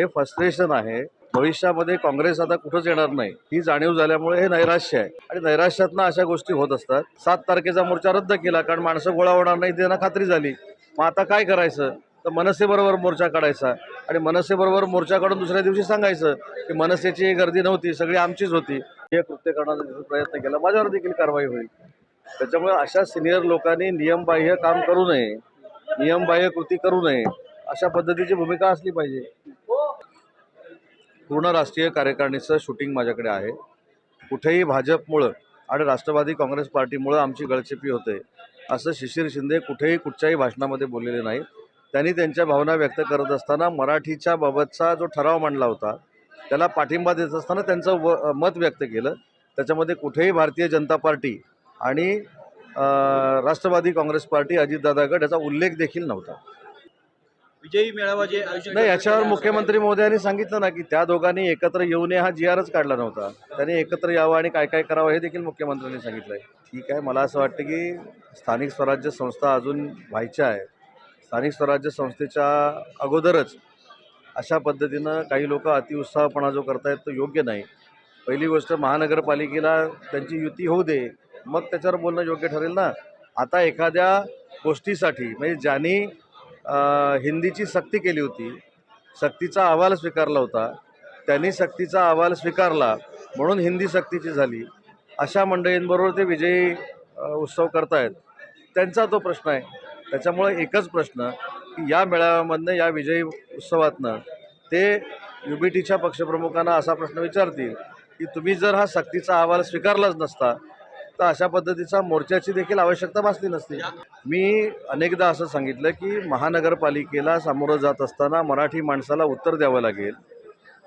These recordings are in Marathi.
हे फ्रस्ट्रेशन आहे. भविष्यामध्ये काँग्रेस आता कुठंच येणार नाही. ही जाणीव झाल्यामुळे हे नैराश्य आहे. आणि नैराश्यातनं अशा गोष्टी होत असतात. सात तारखेचा मोर्चा रद्द केला कारण माणसं गोळा होणार नाही त्यांना खात्री झाली. मग आता काय करायचं? तर मनसेबरोबर मोर्चा काढायचा. आणि मनसेबरोबर मोर्चा काढून दुसऱ्या दिवशी सांगायचं की मनसेची गर्दी नव्हती सगळी आमचीच होती. हे कृत्य करण्याचा प्रयत्न केला. माझ्यावर देखील कारवाई होईल. त्याच्यामुळे अशा सिनियर लोकांनी नियमबाह्य काम करू नये. नियमबाह्य कृती करू नये. अशा पद्धतीची भूमिका असली पाहिजे. पूर्ण राष्ट्रीय कार्यकारिणीचं शूटिंग माझ्याकडे आहे. कुठेही भाजपमुळं आणि राष्ट्रवादी काँग्रेस पार्टीमुळं आमची गळचेपी होते. असं शिशिर शिंदे कुठेही कुठच्याही भाषणामध्ये बोललेले नाही त्यांनी त्यांच्या भावना व्यक्त करत असताना मराठीच्या बाबतचा जो ठराव मांडला होता त्याला पाठिंबा देत असताना त्यांचं व मत व्यक्त केलं. त्याच्यामध्ये कुठेही भारतीय जनता पार्टी आणि राष्ट्रवादी काँग्रेस पार्टी अजितदादा गट याचा उल्लेख देखील नव्हता. विजयी मेळावा जे आयोजित नाही याच्यावर मुख्यमंत्री महोदयांनी सांगितलं ना की त्या दोघांनी एकत्र येऊ नये हा जी आरच काढला नव्हता. त्यांनी एकत्र यावं आणि काय काय करावं हे देखील मुख्यमंत्र्यांनी सांगितलं आहे ठीक आहे मला असं वाटतं की स्थानिक स्वराज्य संस्था अजून व्हायच्या आहेत स्थानिक स्वराज्य संस्थेच्या अगोदरच अशा पद्धतीनं काही लोक अतिउत्साहपणा जो करतायत तो योग्य नाही. पहिली गोष्ट महानगरपालिकेला त्यांची युती होऊ दे. मग त्याच्यावर बोलणं योग्य ठरेल ना? आता एखाद्या गोष्टीसाठी म्हणजे ज्यांनी हिंदीची सक्ती केली होती. सक्तीचा अहवाल स्वीकारला होता. त्यांनी सक्तीचा अहवाल स्वीकारला म्हणून हिंदी सक्तीची झाली. अशा मंडळींबरोबर ते विजयी उत्सव करतायत. त्यांचा तो प्रश्न आहे. त्याच्यामुळे एकच प्रश्न की या मेळाव्यामधनं या विजयी उत्सवातनं ते यू बी टीच्या पक्षप्रमुखांना असा प्रश्न विचारतील की तुम्ही जर हा सक्तीचा अहवाल स्वीकारलाच नसता तर अशा पद्धतीचा मोर्चाची देखील आवश्यकता भासली नसती. मी अनेकदा असं सांगितलं की महानगरपालिकेला सामोरं जात असताना मराठी माणसाला उत्तर द्यावं लागेल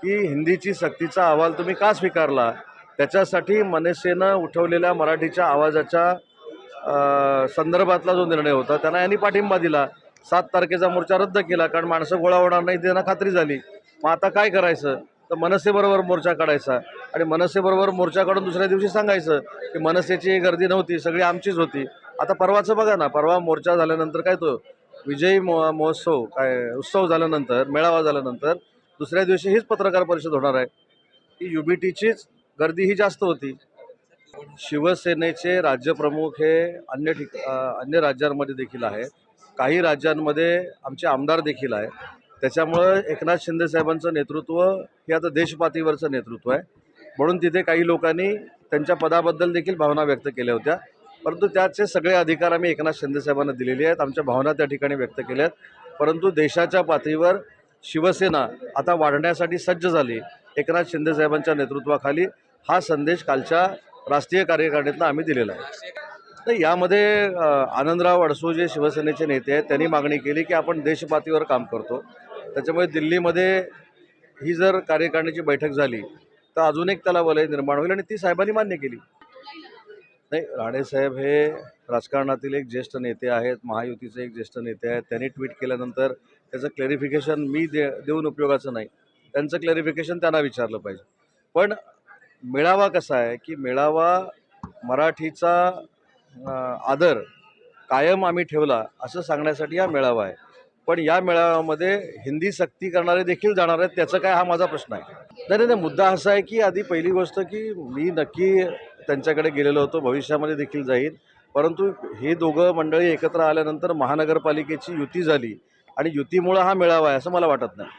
की हिंदीची सक्तीचा अहवाल तुम्ही का स्वीकारला? त्याच्यासाठी मनसेनं उठवलेल्या मराठीच्या आवाजाच्या संदर्भातला जो निर्णय होता त्यांना यांनी पाठिंबा दिला. सात तारखेचा मोर्चा रद्द केला कारण माणसं गोळा होणार नाही त्यांना खात्री झाली. मग आता काय करायचं? तर मनसेबरोबर मोर्चा काढायचा आणि मनसेबरोबर मोर्चा काढून दुसऱ्या दिवशी सांगायचं की मनसेची गर्दी नव्हती सगळी आमचीच होती. आता परवाचं बघा ना परवा मोर्चा झाल्यानंतर काय तो विजयी मो महोत्सव काय उत्सव झाल्यानंतर मेळावा झाल्यानंतर दुसऱ्या दिवशी हीच पत्रकार परिषद होणार आहे. की यू बी टीचीच गर्दी ही जास्त होती. शिवसेनेचे राज्यप्रमुख हे अन्य ठिक अन्य राज्यांमध्ये देखील आहे. काही राज्यांमध्ये आमचे आमदार देखील आहे. त्याच्यामुळं एकनाथ शिंदे साहेबांचं नेतृत्व हे आता देशपातळीवरचं नेतृत्व आहे. म्हणून तिथे काही लोकांनी त्यांच्या पदाबद्दल देखील भावना व्यक्त केल्या होत्या. परंतु त्याचे सगळे अधिकार आम्ही एकनाथ शिंदे साहेबांना दिलेले आहेत. आमच्या भावना त्या ठिकाणी व्यक्त केल्या आहेत. परंतु देशाच्या पातळीवर शिवसेना आता वाढण्यासाठी सज्ज झाली एकनाथ शिंदे साहेबांच्या नेतृत्वाखाली. हा संदेश कालच्या राष्ट्रीय कार्यकारिणीतला आम्ही दिलेला आहे. तर यामध्ये आनंदराव अडसू जे शिवसेनेचे नेते आहेत त्यांनी मागणी केली की आपण देशपातळीवर काम करतो. त्याच्यामुळे दिल्लीमध्ये ही जर कार्यकारिणीची बैठक झाली तर अजून एक त्याला वलय निर्माण होईल आणि ती साहेबांनी मान्य केली. नाही राणेसाहेब हे राजकारणातील एक ज्येष्ठ नेते आहेत महायुतीचे एक ज्येष्ठ नेते आहेत. त्यांनी ट्विट केल्यानंतर त्याचं क्लॅरिफिकेशन मी दे देऊन उपयोगाचं नाही. त्यांचं क्लॅरिफिकेशन त्यांना विचारलं पाहिजे. पण मेळावा कसा आहे की मेळावा मराठीचा आदर कायम आम्ही ठेवला असं सांगण्यासाठी हा मेळावा आहे. पण या मेळाव्यामध्ये हिंदी सक्ती करणारे देखील जाणार आहेत त्याचं काय हा माझा प्रश्न आहे. नाही नाही नाही मुद्दा असा आहे की आधी पहिली गोष्ट की मी नक्की त्यांच्याकडे गेलेलो होतो भविष्यामध्ये देखील जाईल परंतु हे दोघं मंडळी एकत्र आल्यानंतर महानगरपालिकेची युती झाली आणि युतीमुळं हा मेळावा आहे असं मला वाटत नाही.